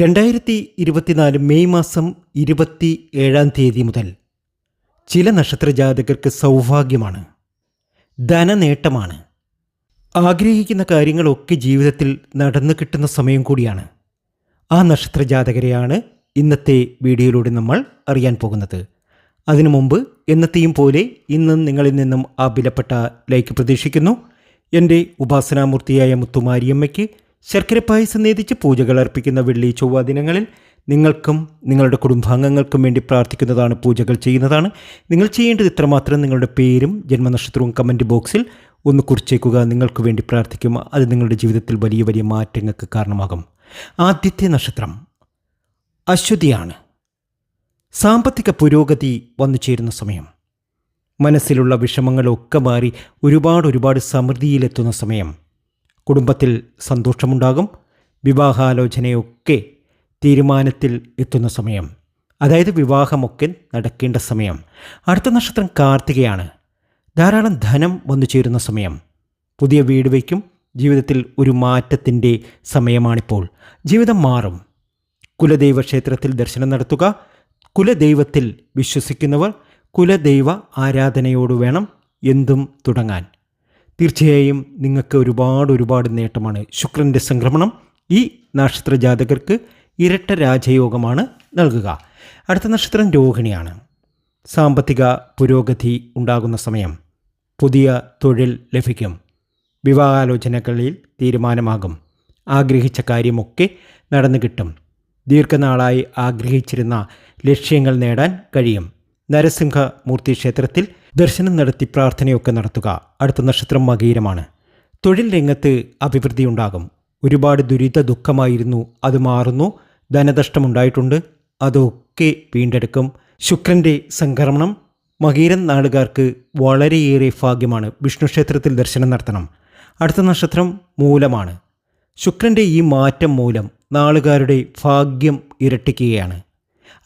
രണ്ടായിരത്തി ഇരുപത്തിനാല് മെയ് മാസം ഇരുപത്തി ഏഴാം തീയതി മുതൽ ചില നക്ഷത്ര ജാതകർക്ക് സൗഭാഗ്യമാണ് ധനനേട്ടമാണ്. ആഗ്രഹിക്കുന്ന കാര്യങ്ങളൊക്കെ ജീവിതത്തിൽ നടന്നു കിട്ടുന്ന സമയം കൂടിയാണ്. ആ നക്ഷത്ര ജാതകരെയാണ് ഇന്നത്തെ വീഡിയോയിലൂടെ നമ്മൾ അറിയാൻ പോകുന്നത്. അതിനു മുമ്പ് എന്നത്തെയും പോലെ ഇന്നും നിങ്ങളിൽ നിന്നും ആ വിലപ്പെട്ട ലൈക്ക് പ്രതീക്ഷിക്കുന്നു. എന്റെ ഉപാസനാമൂർത്തിയായ മുത്തുമാരിയമ്മയ്ക്ക് ശർക്കര പായസം നേതിച്ച് പൂജകൾ അർപ്പിക്കുന്ന വെള്ളി ചൊവ്വ ദിനങ്ങളിൽ നിങ്ങൾക്കും നിങ്ങളുടെ കുടുംബാംഗങ്ങൾക്കും വേണ്ടി പ്രാർത്ഥിക്കുന്നതാണ് പൂജകൾ ചെയ്യുന്നതാണ്. നിങ്ങൾ ചെയ്യേണ്ടത് ഇത്രമാത്രം. നിങ്ങളുടെ പേരും ജന്മനക്ഷത്രവും കമന്റ് ബോക്സിൽ ഒന്ന് കുറിച്ചേക്കുക. നിങ്ങൾക്ക് വേണ്ടി പ്രാർത്ഥിക്കും. അത് നിങ്ങളുടെ ജീവിതത്തിൽ വലിയ വലിയ മാറ്റങ്ങൾക്ക് കാരണമാകും. ആദ്യത്തെ നക്ഷത്രം അശ്വതിയാണ്. സാമ്പത്തിക പുരോഗതി വന്നു ചേരുന്ന സമയം. മനസ്സിലുള്ള വിഷമങ്ങളൊക്കെ മാറി ഒരുപാട് ഒരുപാട് സമൃദ്ധിയിലെത്തുന്ന സമയം. കുടുംബത്തിൽ സന്തോഷമുണ്ടാകും. വിവാഹാലോചനയൊക്കെ തീരുമാനത്തിൽ എത്തുന്ന സമയം. അതായത് വിവാഹമൊക്കെ നടക്കേണ്ട സമയം. അടുത്ത നക്ഷത്രം കാർത്തികയാണ്. ധാരാളം ധനം വന്നു ചേരുന്ന സമയം. പുതിയ വീട് വയ്ക്കും. ജീവിതത്തിൽ ഒരു മാറ്റത്തിന്റെ സമയമാണിപ്പോൾ. ജീവിതം മാറും. കുലദൈവ ക്ഷേത്രത്തിൽ ദർശനം നടത്തുക. കുലദൈവത്തിൽ വിശ്വസിക്കുന്നവർ കുലദൈവ ആരാധനയോട് വേണം എന്തും തുടങ്ങാൻ. തീർച്ചയായും നിങ്ങൾക്ക് ഒരുപാട് ഒരുപാട് നേട്ടമാണ്. ശുക്രന്റെ സംക്രമണം ഈ നക്ഷത്ര ജാതകർക്ക് ഇരട്ട രാജയോഗമാണ് നൽകുക. അടുത്ത നക്ഷത്രം രോഹിണിയാണ്. സാമ്പത്തിക പുരോഗതി ഉണ്ടാകുന്ന സമയം പുതിയ തൊഴിൽ ലഭിക്കും. വിവാഹാലോചനകളിൽ തീരുമാനമാകും. ആഗ്രഹിച്ച കാര്യമൊക്കെ നടന്നു കിട്ടും. ദീർഘനാളായി ആഗ്രഹിച്ചിരുന്ന ലക്ഷ്യങ്ങൾ നേടാൻ കഴിയും. നരസിംഹമൂർത്തി ക്ഷേത്രത്തിൽ ദർശനം നടത്തി പ്രാർത്ഥനയൊക്കെ നടത്തുക. അടുത്ത നക്ഷത്രം മകീരമാണ് തൊഴിൽ രംഗത്ത് അഭിവൃദ്ധി ഉണ്ടാകും ഒരുപാട് ദുരിത ദുഃഖമായിരുന്നു. അത് മാറുന്നു. ധനനഷ്ടമുണ്ടായിട്ടുണ്ട്. അതൊക്കെ വീണ്ടെടുക്കും. ശുക്രന്റെ സംക്രമണം മകീരൻ നാടുകാർക്ക് വളരെയേറെ ഭാഗ്യമാണ്. വിഷ്ണു ക്ഷേത്രത്തിൽ ദർശനം നടത്തണം. അടുത്ത നക്ഷത്രം മൂലമാണ്. ശുക്രന്റെ ഈ മാറ്റം മൂലം നാളുകാരുടെ ഭാഗ്യം ഇരട്ടിക്കുകയാണ്.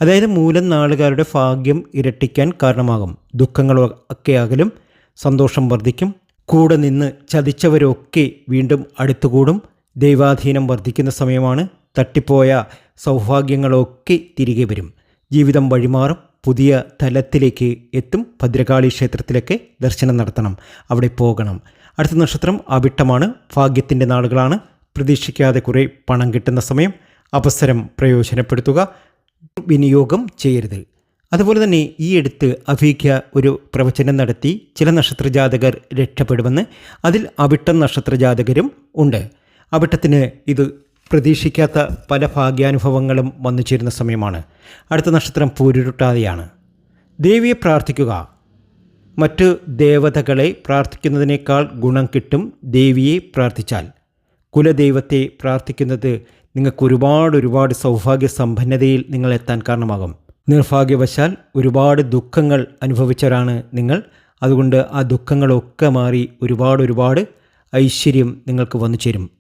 അതായത് മൂലം നാളുകാരുടെ ഭാഗ്യം ഇരട്ടിക്കാൻ കാരണമാകും. ദുഃഖങ്ങളൊക്കെ അകലും സന്തോഷം വർദ്ധിക്കും. കൂടെ നിന്ന് ചതിച്ചവരൊക്കെ വീണ്ടും അടുത്തുകൂടും. ദൈവാധീനം വർദ്ധിക്കുന്ന സമയമാണ് തട്ടിപ്പോയ സൗഭാഗ്യങ്ങളൊക്കെ തിരികെ വരും. ജീവിതം വഴിമാറും. പുതിയ തലത്തിലേക്ക് എത്തും. ഭദ്രകാളി ക്ഷേത്രത്തിലൊക്കെ ദർശനം നടത്തണം. അവിടെ പോകണം. അടുത്ത നക്ഷത്രം അവിട്ടമാണ്. ഭാഗ്യത്തിന്റെ നാളുകളാണ്. പ്രതീക്ഷിക്കാതെ കുറേ പണം കിട്ടുന്ന സമയം. അവസരം പ്രയോജനപ്പെടുത്തുക. വിനിയോഗം ചെയ്യരുത്. അതുപോലെ തന്നെ ഈ അടുത്ത് അഭീക്യ ഒരു പ്രവചനം നടത്തി ചില നക്ഷത്രജാതകർ രക്ഷപ്പെടുമെന്ന് അതിൽ അവിട്ടം നക്ഷത്രജാതകരും ഉണ്ട്. അവിട്ടത്തിന് ഇത് പ്രതീക്ഷിക്കാത്ത പല ഭാഗ്യാനുഭവങ്ങളും വന്നു ചേരുന്ന സമയമാണ്. അടുത്ത നക്ഷത്രം പൂരുരുട്ടാതെയാണ്. ദേവിയെ പ്രാർത്ഥിക്കുക. മറ്റ് ദേവതകളെ പ്രാർത്ഥിക്കുന്നതിനേക്കാൾ ഗുണം കിട്ടും ദേവിയെ പ്രാർത്ഥിച്ചാൽ. കുലദൈവത്തെ പ്രാർത്ഥിക്കുന്നത് നിങ്ങൾക്ക് ഒരുപാട് ഒരുപാട് സൗഭാഗ്യ സമ്പന്നതയിൽ നിങ്ങൾ എത്താൻ കാരണമാകും. നിർഭാഗ്യവശാൽ ഒരുപാട് ദുഃഖങ്ങൾ അനുഭവിച്ചവരാണ് നിങ്ങൾ. അതുകൊണ്ട് ആ ദുഃഖങ്ങളൊക്കെ മാറി ഒരുപാട് ഒരുപാട് ഐശ്വര്യം നിങ്ങൾക്ക് വന്നു ചേരും.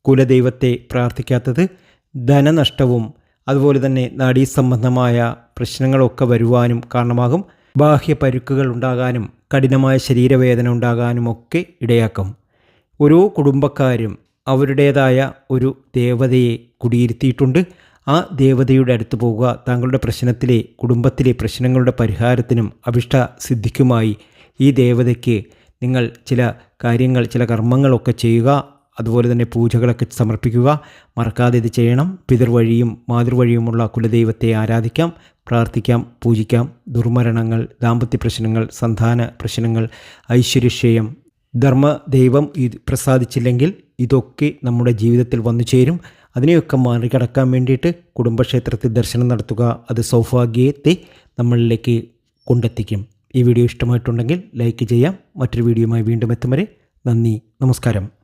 കുലദൈവത്തെ പ്രാർത്ഥിക്കാത്തത് ധനനഷ്ടവും അതുപോലെ തന്നെ നാഡീസംബന്ധമായ പ്രശ്നങ്ങളൊക്കെ വരുവാനും കാരണമാകും. ബാഹ്യ പരുക്കുകൾ ഉണ്ടാകാനും കഠിനമായ ശരീരവേദന ഉണ്ടാകാനും ഒക്കെ ഇടയാക്കും. ഓരോ കുടുംബക്കാരും അവരുടേതായ ഒരു ദേവതയെ കുടിയിരുത്തിയിട്ടുണ്ട്. ആ ദേവതയുടെ അടുത്ത് പോവുക താങ്കളുടെ പ്രശ്നത്തിലെ കുടുംബത്തിലെ പ്രശ്നങ്ങളുടെ പരിഹാരത്തിനും അഭിഷ്ട സിദ്ധിക്കുമായി ഈ ദേവതയ്ക്ക് നിങ്ങൾ ചില കാര്യങ്ങൾ ചില കർമ്മങ്ങളൊക്കെ ചെയ്യുക. അതുപോലെ തന്നെ പൂജകളൊക്കെ സമർപ്പിക്കുക. മറക്കാതെ ഇത് ചെയ്യണം. പിതൃവഴിയും മാതൃവഴിയുമുള്ള കുലദൈവത്തെ ആരാധിക്കാം പ്രാർത്ഥിക്കാം പൂജിക്കാം. ദുർമരണങ്ങൾ ദാമ്പത്യ പ്രശ്നങ്ങൾ സന്താന പ്രശ്നങ്ങൾ ഐശ്വര്യക്ഷയം ധർമ്മദൈവം ഇത് പ്രസാദിച്ചില്ലെങ്കിൽ ഇതൊക്കെ നമ്മുടെ ജീവിതത്തിൽ വന്നു ചേരും. അതിനെയൊക്കെ മറികടക്കാൻ വേണ്ടിയിട്ട് കുടുംബക്ഷേത്രത്തിൽ ദർശനം നടത്തുക അത് സൗഭാഗ്യത്തെ നമ്മളിലേക്ക് കൊണ്ടെത്തിക്കും. ഈ വീഡിയോ ഇഷ്ടമായിട്ടുണ്ടെങ്കിൽ ലൈക്ക് ചെയ്യാം. മറ്റൊരു വീഡിയോയുമായി വീണ്ടും എത്തും വരെ നന്ദി നമസ്കാരം.